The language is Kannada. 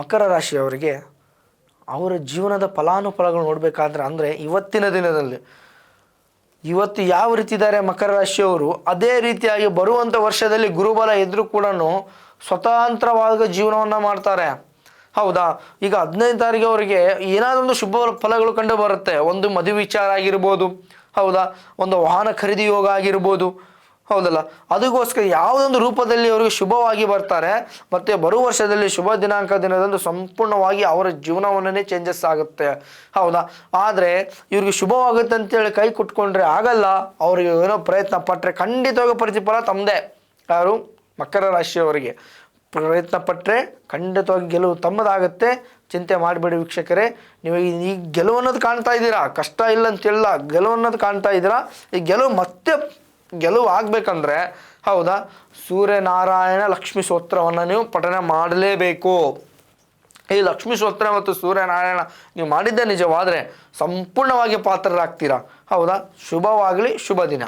ಮಕರ ರಾಶಿಯವರಿಗೆ ಅವರ ಜೀವನದ ಫಲಾನುಫಲಗಳು ನೋಡಬೇಕಾದ್ರೆ ಅಂದರೆ ಇವತ್ತಿನ ದಿನದಲ್ಲಿ ಇವತ್ತು ಯಾವ ರೀತಿ ಇದ್ದಾರೆ ಮಕರ ರಾಶಿಯವರು, ಅದೇ ರೀತಿಯಾಗಿ ಬರುವಂಥ ವರ್ಷದಲ್ಲಿ ಗುರುಬಲ ಎದುರು ಕೂಡ ಸ್ವತಂತ್ರವಾದ ಜೀವನವನ್ನು ಮಾಡ್ತಾರೆ. ಹೌದಾ? ಈಗ ಹದಿನೈದು ತಾರೀಕು ಅವರಿಗೆ ಏನಾದರೂ ಒಂದು ಶುಭ ಫಲಗಳು ಕಂಡು ಬರುತ್ತೆ. ಒಂದು ಮದುವೆ ವಿಚಾರ ಆಗಿರ್ಬೋದು, ಹೌದಾ? ಒಂದು ವಾಹನ ಖರೀದಿ ಯೋಗ ಆಗಿರ್ಬೋದು ಹೌದಲ್ಲ? ಅದಕ್ಕೋಸ್ಕರ ಯಾವುದೊಂದು ರೂಪದಲ್ಲಿ ಅವರಿಗೆ ಶುಭವಾಗಿ ಬರ್ತಾರೆ, ಮತ್ತು ಬರುವ ವರ್ಷದಲ್ಲಿ ಶುಭ ದಿನಾಂಕ ದಿನದಂದು ಸಂಪೂರ್ಣವಾಗಿ ಅವರ ಜೀವನವನ್ನೇ ಚೇಂಜಸ್ ಆಗುತ್ತೆ. ಹೌದಾ? ಆದರೆ ಇವ್ರಿಗೆ ಶುಭವಾಗುತ್ತೆ ಅಂತೇಳಿ ಕೈ ಕುಟ್ಕೊಂಡ್ರೆ ಆಗಲ್ಲ. ಅವ್ರಿಗೆ ಏನೋ ಪ್ರಯತ್ನ ಪಟ್ಟರೆ ಖಂಡಿತವಾಗಿ ಪ್ರತಿಫಲ ತಮ್ಮದೇ ಯಾರು? ಮಕರ ರಾಶಿಯವರಿಗೆ. ಪ್ರಯತ್ನ ಪಟ್ಟರೆ ಖಂಡಿತವಾಗಿ ಗೆಲುವು ತಮ್ಮದಾಗುತ್ತೆ. ಚಿಂತೆ ಮಾಡಬೇಡಿ ವೀಕ್ಷಕರೇ. ನೀವು ಈ- ಗೆಲುವು ಅನ್ನೋದು ಕಾಣ್ತಾ ಇದ್ದೀರಾ? ಕಷ್ಟ ಇಲ್ಲ ಅಂತಿಲ್ಲ. ಗೆಲುವು ಅನ್ನೋದು ಕಾಣ್ತಾ ಇದ್ದೀರಾ? ಈ ಗೆಲುವು ಮತ್ತೆ ಗೆಲುವು ಆಗಬೇಕಂದ್ರೆ ಹೌದಾ? ಸೂರ್ಯನಾರಾಯಣ ಲಕ್ಷ್ಮೀ ಸ್ತೋತ್ರವನ್ನು ನೀವು ಪಠನೆ ಮಾಡಲೇಬೇಕು. ಈ ಲಕ್ಷ್ಮೀ ಸ್ತೋತ್ರ ಮತ್ತು ಸೂರ್ಯನಾರಾಯಣ ನೀವು ಮಾಡಿದ್ದೆ ನಿಜವಾದರೆ ಸಂಪೂರ್ಣವಾಗಿ ಪಾತ್ರರಾಗ್ತೀರಾ. ಹೌದಾ? ಶುಭವಾಗಲಿ ಶುಭ ದಿನ